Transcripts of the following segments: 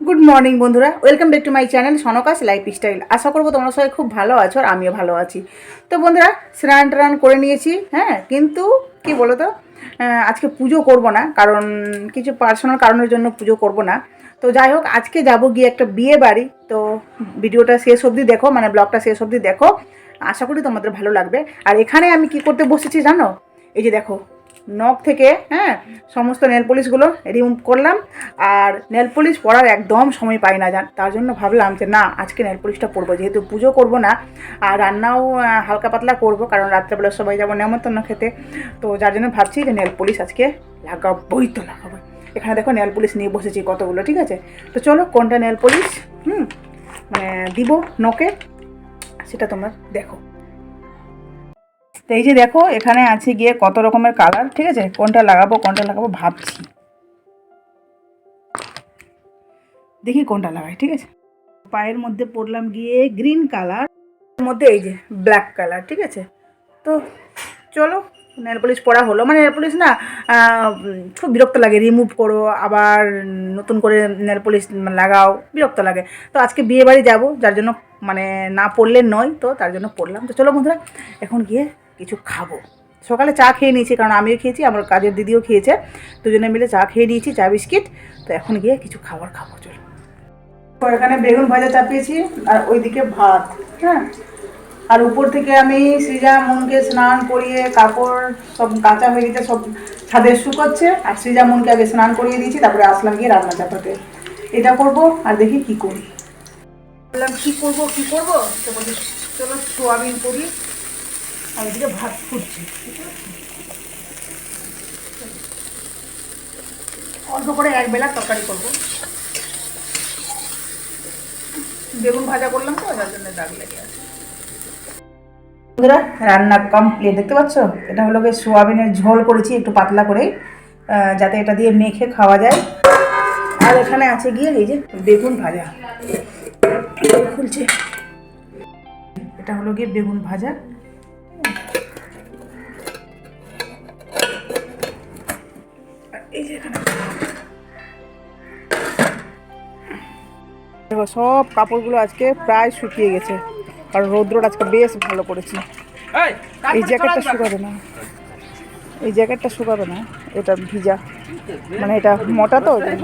Good morning বন্ধুরা। Welcome back to my channel সনকাস lifestyle আশা করব তোমরা সবাই খুব ভালো আছো আর আমিও ভালো আছি। তো বন্ধুরা, স্নান টান করে নিয়েছি হ্যাঁ? কিন্তু কি বলো তো আজকে পুজো করব না, কারণ কিছু পার্সোনাল কারণের জন্য পুজো করব না। তো যাই হোক, আজকে যাব গিয়ে একটা বিয়ে বাড়ি। তো ভিডিওটা শেষ অবধি দেখো মানে ব্লগটা শেষ অবধি দেখো। আশা করি তোমাদের ভালো লাগবে। আর এখানে আমি কি করতে বসেছি জানো? এই যে দেখো নখ থেকে হ্যাঁ সমস্ত নেল পলিশগুলো রিমুভ করলাম। আর নেল পলিশ পরার একদম সময় পাই না যান তার জন্য ভাবলাম যে না, আজকে নেল পলিশটা পরবো। যেহেতু পুজো করব না, আর রান্নাও হালকা পাতলা করব, কারণ রাত্রেবেলা সবাই যাব নেমন্তন্ন খেতে। তো যার জন্য ভাবছি যে নেল পলিশ আজকে লাগাবোই তো লাগাবো এখানে দেখো নেল পলিশ নিয়ে বসেছি কতগুলো, ঠিক আছে? তো চলো, কোনটা নেল পলিশ? হুম মানে দিব নখে, সেটা তোমরা দেখো। তো এই যে দেখো, এখানে আছে গিয়ে কত রকমের কালার ঠিক আছে? কোনটা লাগাবো কোনটা লাগাবো ভাবছি। দেখি কোনটা লাগাই, ঠিক আছে? পায়ের মধ্যে পরলাম গিয়ে গ্রিন কালার মধ্যে এই যে ব্ল্যাক কালার ঠিক আছে? তো চলো নেল পলিশ পরা হলো। মানে নেল পলিশ না খুব বিরক্ত লাগে। রিমুভ করো, আবার নতুন করে নেল পলিশ লাগাও, বিরক্ত লাগে। তো আজকে বিয়ে বাড়ি যাব, যার জন্য মানে না পড়লে নয়, তো তার জন্য পড়লাম। তো চলো বন্ধুরা, এখন গিয়ে কিছু খাব। সকালে চা খেয়ে নিয়েছি, কারণ আমিও খেয়েছি, আমার কাজের দিদিও খেয়েছে। দুজনে মিলে চা খেয়ে নিয়েছি, চা, বিস্কিট। তো এখন গিয়ে কিছু খাবার খাব, চলো। এখানে বেগুন ভাজা চাপিয়েছি আর ওইদিকে ভাত হ্যাঁ। আর উপর থেকে আমি সৃজা, মনকে স্নান করিয়ে কাপড় সব কাঁচা হয়ে গেছে, সব ছাদে শুকোচ্ছে। আর সৃজা, মনকে আগে স্নান করিয়ে দিয়েছি, তারপরে আসলাম গিয়ে রান্না চাপাতে। এটা করব আর দেখি কি করি। বললাম, কি করব কি করব? তো বলি চলো, সোয়াবিন করি। আর এদিকে ভাত ফুটছে, ঠিক আছে? অল্প করে এক বেলা তরকারি করব। বেগুন ভাজা করলাম তো যার জন্য দাগ লেগে আছে। বন্ধুরা, রান্না কমপ্লিট দেখতে পাচ্ছ? এটা হলো গিয়ে সোয়াবিনের ঝোল করেছি, একটু পাতলা করে যাতে এটা দিয়ে মেখে খাওয়া যায়। আর এখানে আছে গিয়ে এই যে বেগুন ভাজা। খুলছে এটা হলো গিয়ে বেগুন ভাজা। এই যে এখানে। দেখো সব কাপড়গুলো আজকে প্রায় শুকিয়ে গেছে। কারণ রৌদ্রটা আজকে বেশ ভালো করেছি এই জ্যাকেটটা শুকাবে না। এই জ্যাকেটটা শুকাবে না। এটা ভিজা। মানে এটা মোটা তো এই-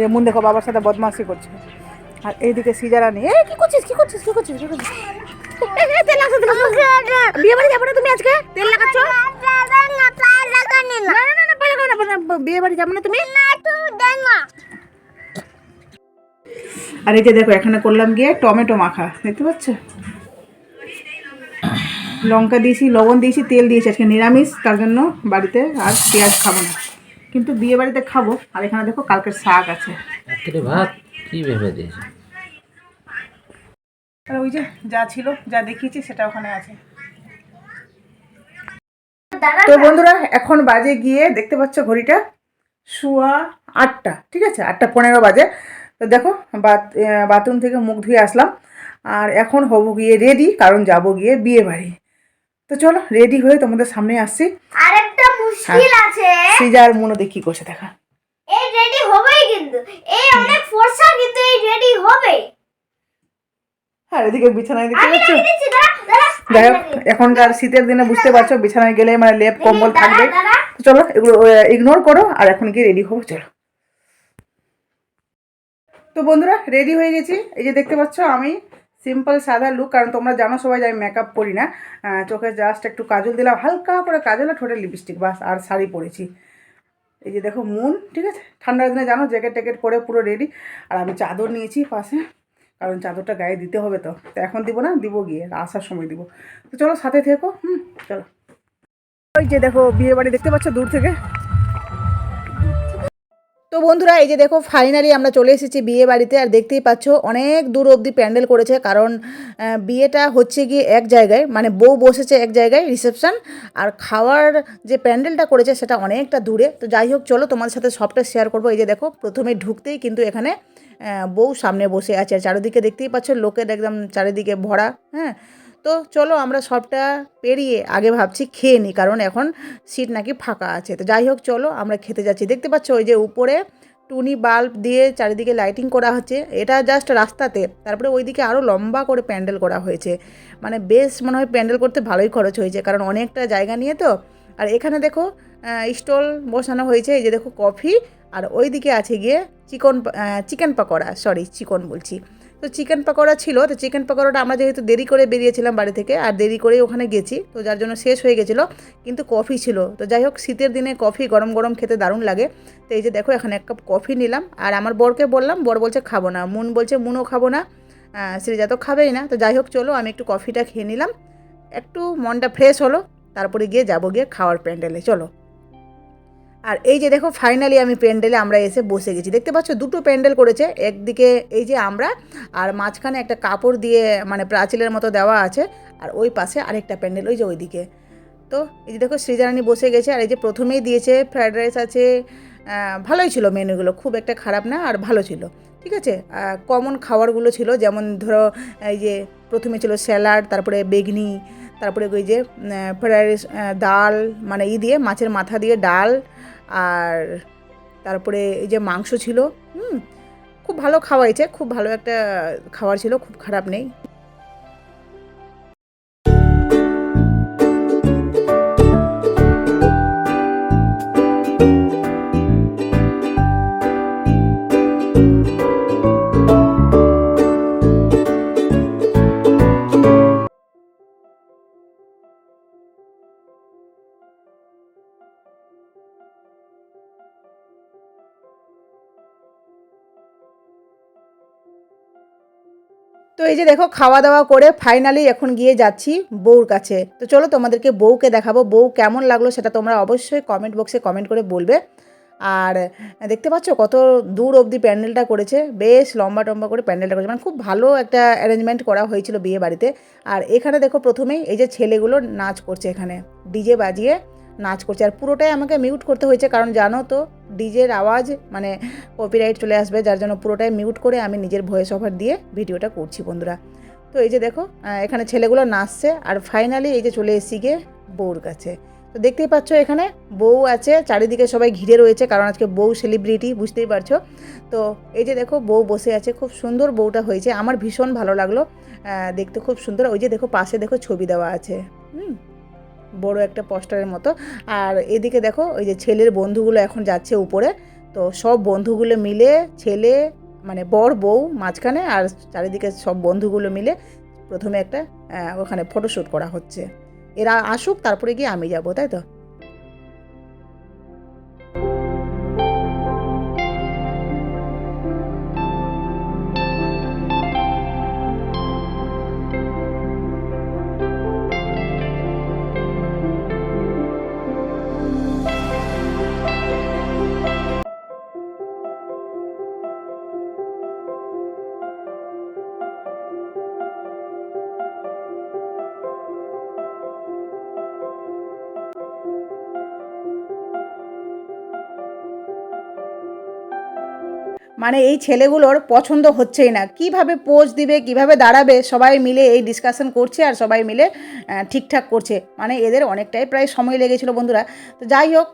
যে মুন দেখো বাবার সাথে বদমাশি করছে। আর এইদিকে সিজারা নিয়ে কি করছিস কি করছিস কি করছিস কি করছিস? তেল লাগাচ্ছ, বিয়ে বাড়ি যাব না তুমি আজকে? তেল লাগাচ্ছ? না না না পায়ে না, পায়ে লাগাবো না, বিয়ে বাড়ি যাব না তুমি? আর এই যে দেখো এখানে করলাম গিয়ে টমেটো মাখা দেখতে পাচ্ছ? লঙ্কা দিয়েছি লবণ দিয়েছি তেল দিয়েছি। আজকে নিরামিষ তার জন্য বাড়িতে আর পেঁয়াজ খাব না। কিন্তু বিয়ে বাড়িতে খাব। আর এখানে দেখো কালকের শাক আছে। ভাত কি ভেবে দিয়েছে? আর ওই যে যা ছিল যা দেখিয়েছি সেটা ওখানে আছে। তো বন্ধুরা এখন বাজে গিয়ে দেখতে পাচ্ছ ঘড়িটা শুয়া আটটা ঠিক আছে? আটটা পনেরো বাজে। তো দেখো বাথরুম থেকে মুখ ধুয়ে আসলাম। আর এখন হব গিয়ে রেডি কারণ যাব গিয়ে বিয়ে বাড়ি। তো চলো রেডি হয়ে তোমাদের সামনে আসছি। আরেকটা মুশকিল আছে। সিজার মনে দেখি করছে দেখা। এই রেডি হবেই কিন্তু। এই অনেক ফর্সা কিন্তু এই রেডি হবে আর এদিকে বিছানায় দেখতে পাচ্ছ? যাই হোক এখনকার শীতের দিনে বুঝতে পারছ বিছানায় গেলে মানে লেপ কম্বল থাকবে। তো চলো এগুলো ইগনোর করো আর এখন গিয়ে রেডি হব চলো। তো বন্ধুরা রেডি হয়ে গেছি। এই যে দেখতে পাচ্ছ আমি সিম্পল সাদা লুক কারণ তোমরা জানো সবাই যে আমি মেকআপ করি না। চোখে জাস্ট একটু কাজল দিলাম হালকা করে কাজল আর ঠোঁটে লিপস্টিক বাস আর শাড়ি পরেছি। এই যে দেখো মুন ঠিক আছে? ঠান্ডার দিনে জানো জ্যাকেট ট্যাকেট পরে পুরো রেডি আর আমি চাদর নিয়েছি পাশে কারণ চাদরটা গায়ে দিতে হবে তো। তো এখন দিব না, দিব গিয়ে, আসার সময় দিব। তো চলো সাথে থেকো, হুম, চলো। ওই যে দেখো বিয়ে বাড়ি দেখতে পাচ্ছ দূর থেকে? তো বন্ধুরা, এই যে দেখো ফাইনালি আমরা চলে এসেছি বিয়ে বাড়িতে। আর দেখতেই পাচ্ছ, অনেক দূর অবধি প্যান্ডেল করেছে, কারণ বিয়েটা হচ্ছে গিয়ে এক জায়গায় মানে বউ বসেছে এক জায়গায়, রিসেপশন। আর খাওয়ার যে প্যান্ডেলটা করেছে, সেটা অনেকটা দূরে। তো যাই হোক, চলো তোমার সাথে সবটা শেয়ার করব। এই যে দেখো, প্রথমে ঢুকতেই কিন্তু এখানে বউ সামনে বসে আছে। আর চারিদিকে দেখতেই পাচ্ছ লোকের একদম চারিদিকে ভরা হ্যাঁ? তো চলো আমরা সবটা পেরিয়ে আগে ভাবছি খেয়ে নিই কারণ এখন সিট নাকি ফাঁকা আছে। তো যাই হোক, চলো আমরা খেতে যাচ্ছি। দেখতে পাচ্ছ ওই যে উপরে টুনি বাল্ব দিয়ে চারিদিকে লাইটিং করা হচ্ছে। এটা জাস্ট রাস্তাতে, তারপরে ওইদিকে আরও লম্বা করে প্যান্ডেল করা হয়েছে। মানে বেশ মনে হয় প্যান্ডেল করতে ভালোই খরচ হয়েছে, কারণ অনেকটা জায়গা নিয়ে তো। আর এখানে দেখো স্টল বসানো হয়েছে। এই যে দেখো, কফি আর ওই দিকে আছে গিয়ে চিকন চিকেন পকোড়া সরি চিকন বলছি। তো চিকেন পকোড়া ছিল, তো চিকেন পকোড়াটা আমরা যেহেতু দেরি করে বেরিয়েছিলাম বাড়ি থেকে, আর দেরি করেই ওখানে গেছি, তো যার জন্য শেষ হয়ে গেছিল, কিন্তু কফি ছিল। তো যাই হোক, শীতের দিনে কফি গরম গরম খেতে দারুণ লাগে। তো এই যে দেখো, এখানে এক কাপ কফি নিলাম, আর আমার বরকে বললাম, বর বলছে খাব না, মুন বলছে মুনও খাব না শ্রীজা তো খাবেই না। তো যাই হোক, চলো, আমি একটু কফিটা খেয়ে নিলাম, একটু মনটা ফ্রেশ হলো, তারপরে গিয়ে যাব গিয়ে খাওয়ার প্যান্ডেলে, চলো। আর এই যে দেখো ফাইনালি আমি প্যান্ডেলে আমরা এসে বসে গেছি। দেখতে পাচ্ছ, দুটো প্যান্ডেল করেছে। একদিকে এই যে আমরা, আর মাঝখানে একটা কাপড় দিয়ে মানে প্রাচীলের মতো দেওয়া আছে, আর ওই পাশে আরেকটা প্যান্ডেল, ওই যে ওইদিকে। তো এই যে দেখো সৃজারানী বসে গেছে, আর এই যে প্রথমেই দিয়েছে ফ্রায়েড রাইস আছে ভালোই ছিল মেনুগুলো, খুব একটা খারাপ না, আর ভালো ছিল। ঠিক আছে? কমন খাবারগুলো ছিল, যেমন ধরো, এই যে প্রথমে ছিল স্যালাড, তারপরে বেগনি, তারপরে ওই যে ফ্রায়েড রাইস ডাল মানে ই দিয়ে, মাছের মাথা দিয়ে ডাল আর তারপরে এই যে মাংস ছিল, হুম, খুব ভালো খাওয়াইছে খুব ভালো একটা খাবার ছিল, খুব খারাপ নেই। তো এই যে দেখো, খাওয়া দাওয়া করে ফাইনালি এখন গিয়ে যাচ্ছি বউর কাছে। তো চলো তোমাদেরকে বউকে দেখাবো, বউ কেমন লাগল সেটা তোমরা অবশ্যই কমেন্ট বক্সে কমেন্ট করে বলবে। আর দেখতে পাচ্ছ কত দূর অবধি প্যান্ডেলটা করেছে, বেশ লম্বা টম্বা করে প্যান্ডেলটা করেছে। মানে খুব ভালো একটা অ্যারেঞ্জমেন্ট করা হয়েছিল বিয়ে বাড়িতে। আর এখানে দেখো প্রথমেই এই যে ছেলেগুলো নাচ করছে এখানে ডিজে বাজিয়ে। নাচ করছে। আর পুরোটাই আমাকে মিউট করতে হয়েছে, কারণ জানো তো, ডিজের আওয়াজ মানে কপিরাইট চলে আসবে, যার জন্য পুরোটাই মিউট করে আমি নিজের ভয়েস ওভার দিয়ে ভিডিওটা করছি বন্ধুরা। তো এই যে দেখো এখানে ছেলেগুলো নাচছে, আর ফাইনালি এই যে চলে এসেছি গিয়ে বউর কাছে। তো দেখতেই পাচ্ছ এখানে বউ আছে, চারিদিকে সবাই ঘিরে রয়েছে, কারণ আজকে বউ সেলিব্রিটি বুঝতেই পারছ। তো এই যে দেখো, বউ বসে আছে, খুব সুন্দর বউটা হয়েছে, আমার ভীষণ ভালো লাগল দেখতে খুব সুন্দর। ওই যে দেখো, পাশে দেখো ছবি দেওয়া আছে, হুম। বড় একটা পোস্টারের মতো। আর এদিকে দেখো, ওই যে ছেলের বন্ধুগুলো এখন যাচ্ছে উপরে। তো সব বন্ধুগুলো মিলে ছেলে মানে বর, বউ মাঝখানে আর চারিদিকে সব বন্ধুগুলো মিলে প্রথমে একটা ওখানে ফটোশ্যুট করা হচ্ছে। এরা আসুক, তারপরে গিয়ে আমি যাব, তাই তো? মানে এই ছেলেগুলোর পছন্দ হচ্ছেই না। কীভাবে পোজ দিবে, কীভাবে দাঁড়াবে, সবাই মিলে এই ডিসকাশন করছে আর সবাই মিলে ঠিকঠাক করছে। মানে এদের অনেকটাই প্রায় সময় লেগেছিল বন্ধুরা। তো যাই হোক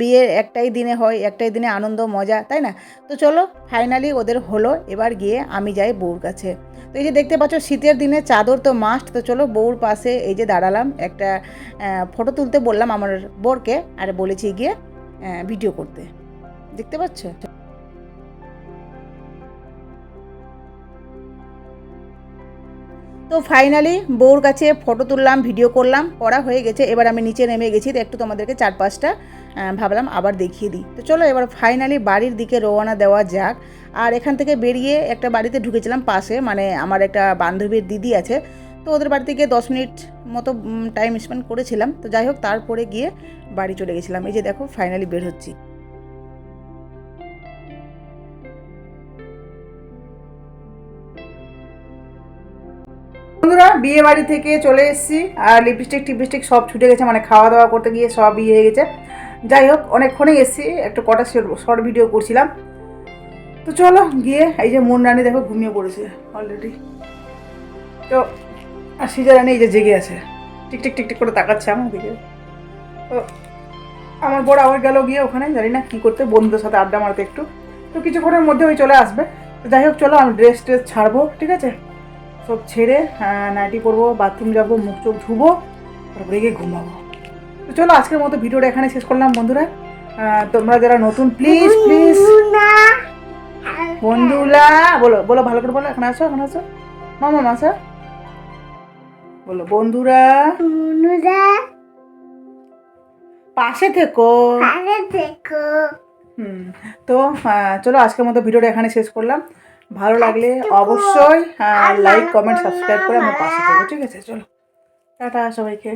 বিয়ের একটাই দিনে হয়, একটাই দিনে আনন্দ, মজা, তাই না? তো চলো ফাইনালি ওদের হলো, এবার গিয়ে আমি যাই বউর কাছে। তো এই যে দেখতে পাচ্ছ, শীতের দিনে চাদর তো মাস্ট তো চলো বউর পাশে এই যে দাঁড়ালাম। একটা ফটো তুলতে বললাম আমার বরকে, আর বলেছি গিয়ে ভিডিও করতে। দেখতে পাচ্ছ? তো ফাইনালি বউর কাছে ফটো তুললাম ভিডিও করলাম, করা হয়ে গেছে। এবার আমি নিচে নেমে গেছি, তো একটু তোমাদেরকে চার পাঁচটা ভাবলাম আবার দেখিয়ে দিই। তো চলো এবার ফাইনালি বাড়ির দিকে রওনা দেওয়া যাক। আর এখান থেকে বেরিয়ে একটা বাড়িতে ঢুকেছিলাম পাশে মানে আমার একটা বান্ধবীর দিদি আছে। তো ওদের বাড়িতে গিয়ে দশ মিনিট মতো টাইম স্পেন্ড করেছিলাম। তো যাই হোক, তারপরে গিয়ে বাড়ি চলে গেছিলাম। এই যে দেখো ফাইনালি বের হচ্ছি। বিয়ে বাড়ি থেকে চলে এসেছি, আর লিপস্টিক টিপস্টিক সব ছুটে গেছে মানে খাওয়া দাওয়া করতে গিয়ে সব ইয়ে হয়ে গেছে। যাই হোক, অনেকক্ষণই এসেছি, একটা কটা শর্ট ভিডিও করছিলাম। তো চলো গিয়ে এই যে মন রানী দেখো ঘুমিয়ে পড়েছে অলরেডি তো, আর সিজা সিজারানি এই যে জেগে আছে টিকটিক টিক টিক টিক করে তাকাচ্ছে আমার দিকে। তো, আমার বড় আবার গেল গিয়ে ওখানে, জানি না কী করতে, বন্ধুদের সাথে আড্ডা মারতে একটু। তো কিছুক্ষণের মধ্যে ওই চলে আসবে। তো যাই হোক, চলো আমি ড্রেস ট্রেস ছাড়বো, ঠিক আছে? সব ছেড়ে নাইটি পরবো বাথরুম যাব মুখ চোখ ধুবো তারপরে গিয়ে ঘুমাবো। তো চলো আজকের মতো ভিডিওটা এখানে শেষ করলাম বন্ধুরা। তোমরা যারা নতুন প্লিজ প্লিজ বন্ধুলা বলো বলো ভালো করে বলো এখানে আসো এখানে আসো। মামা মাসা। বলো বন্ধুরা। বন্ধুরা পাশে থেকো। দেখো হুম তো চলো আজকের মতো ভিডিওটা এখানে শেষ করলাম। ভালো লাগলে অবশ্যই হ্যাঁ লাইক কমেন্ট সাবস্ক্রাইব করে আমার পাশে দেবো ঠিক আছে? চলো টাটা সবাইকে।